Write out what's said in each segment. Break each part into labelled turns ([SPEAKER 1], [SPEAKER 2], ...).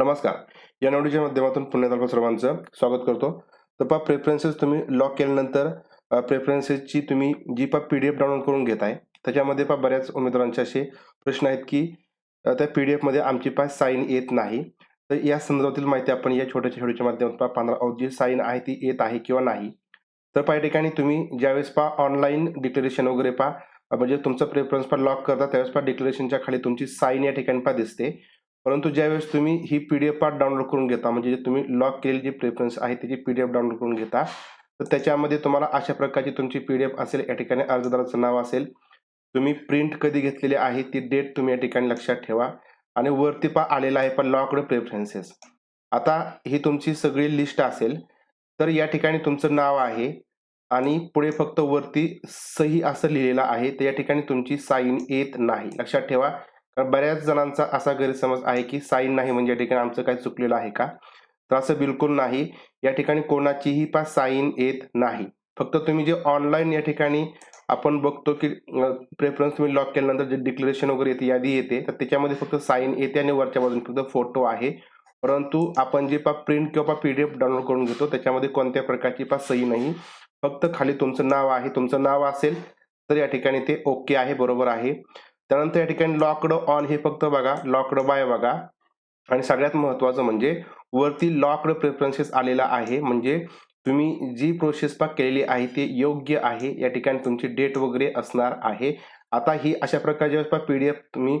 [SPEAKER 1] नमस्कार. या निवडीच्या माध्यमातून पुण्यात आपलं सर्वांचं स्वागत करतो. तर पा प्रेफरन्सेस तुम्ही लॉक केल्यानंतर प्रेफरन्सेसची तुम्ही जी पा पी डी एफ डाउनलोड करून घेत आहे त्याच्यामध्ये पा बऱ्याच उमेदवारांचे असे प्रश्न आहेत की त्या पी डी एफमध्ये आमची पा साईन येत नाही. तर या संदर्भातील माहिती आपण या छोट्याच्या छोट्याच्या माध्यमातून पा पाहणार आहोत जी साईन आहे ती येत आहे किंवा नाही. तर पहा या ठिकाणी तुम्ही ज्यावेळेस पा ऑनलाईन डिक्लेरेशन वगैरे पा म्हणजे तुमचं प्रेफरन्स पा लॉक करता त्यावेळेस पा डिक्लेरेशनच्या खाली तुमची साईन या ठिकाणी पा दिसते. परंतु ज्यावेळेस तुम्ही ही P D F part download करून घेता म्हणजे जे तुम्ही लॉक केलेली जी प्रेफरन्स आहे त्याची पी डी एफ डाउनलोड करून घेता तर त्याच्यामध्ये तुम्हाला अशा प्रकारची तुमची पी डी एफ असेल या ठिकाणी अर्जदाराचं नाव असेल. तुम्ही प्रिंट कधी घेतलेली आहे ती डेट तुम्ही या ठिकाणी लक्षात ठेवा. आणि वरती पा आलेला आहे पण लॉकड प्रेफरन्सेस आता ही तुमची सगळी लिस्ट असेल तर या ठिकाणी तुमचं नाव आहे. आणि पुढे फक्त वरती सही असं लिहिलेलं आहे तर या ठिकाणी तुमची साईन येत नाही. लक्षात ठेवा. कारण बऱ्याच जणांचा असा गैरसमज आहे की साईन नाही म्हणजे या ठिकाणी आमचं काही चुकलेलं आहे का? तर असं बिलकुल नाही. या ठिकाणी कोणाचीही पा साईन येत नाही. फक्त तुम्ही जे ऑनलाईन या ठिकाणी आपण बघतो की प्रेफरन्स तुम्ही लॉक केल्यानंतर जे डिक्लेरेशन वगैरे येते यादी येते तर त्याच्यामध्ये फक्त साईन येते आणि वरच्या बाजूने फक्त फोटो आहे. परंतु आपण जे पा प्रिंट किंवा पी डी एफ डाउनलोड करून घेतो त्याच्यामध्ये कोणत्या प्रकारची पा सही नाही. फक्त खाली तुमचं नाव आहे. तुमचं नाव असेल तर या ठिकाणी ते ओके आहे बरोबर आहे. त्यानंतर या ठिकाणी लॉकड ऑन हे फक्त बघा लॉकड बाय बघा. आणि सगळ्यात महत्वाचं म्हणजे वरती लॉकड प्रेफरन्सेस आलेला आहे. म्हणजे तुम्ही जी प्रोसेस पा केलेली आहे ते योग्य आहे. या ठिकाणी तुमची डेट वगैरे असणार आहे. आता ही अशा प्रकारची पा पी डी एफ तुम्ही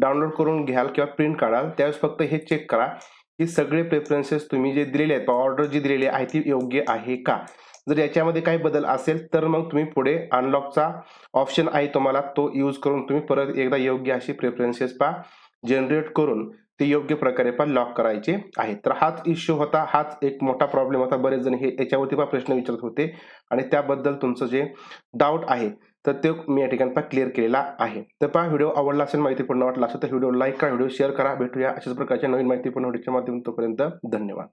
[SPEAKER 1] डाउनलोड करून घ्याल किंवा प्रिंट काढाल त्यावेळेस फक्त हे चेक करा की सगळे प्रेफरन्सेस तुम्ही जे दिलेले आहेत ऑर्डर जी दिलेली आहे ती योग्य आहे का? जर याच्यामध्ये काही बदल असेल तर मग तुम्ही पुढे अनलॉकचा ऑप्शन आहे तुम्हाला. तो यूज करून तुम्ही परत एकदा योग्य अशी प्रेफरन्सेस पा जनरेट करून ते योग्य प्रकारे पण लॉक करायचे आहे तर हाच इश्यू होता. हाच एक मोठा प्रॉब्लेम होता. बरेच जण हे याच्यावरती पण प्रश्न विचारत होते. आणि त्याबद्दल तुमचं जे डाऊट आहे तर ते मी या ठिकाणी पा क्लिअर केलेला आहे. तर पहा व्हिडिओ आवडला असेल माहितीपूर्ण वाटला असेल तर व्हिडिओ लाईक करा व्हिडिओ शेअर करा. भेटूया अशाच प्रकारच्या नवीन माहितीपूर्ण व्हिडिओच्या माध्यमातून तोपर्यंत धन्यवाद.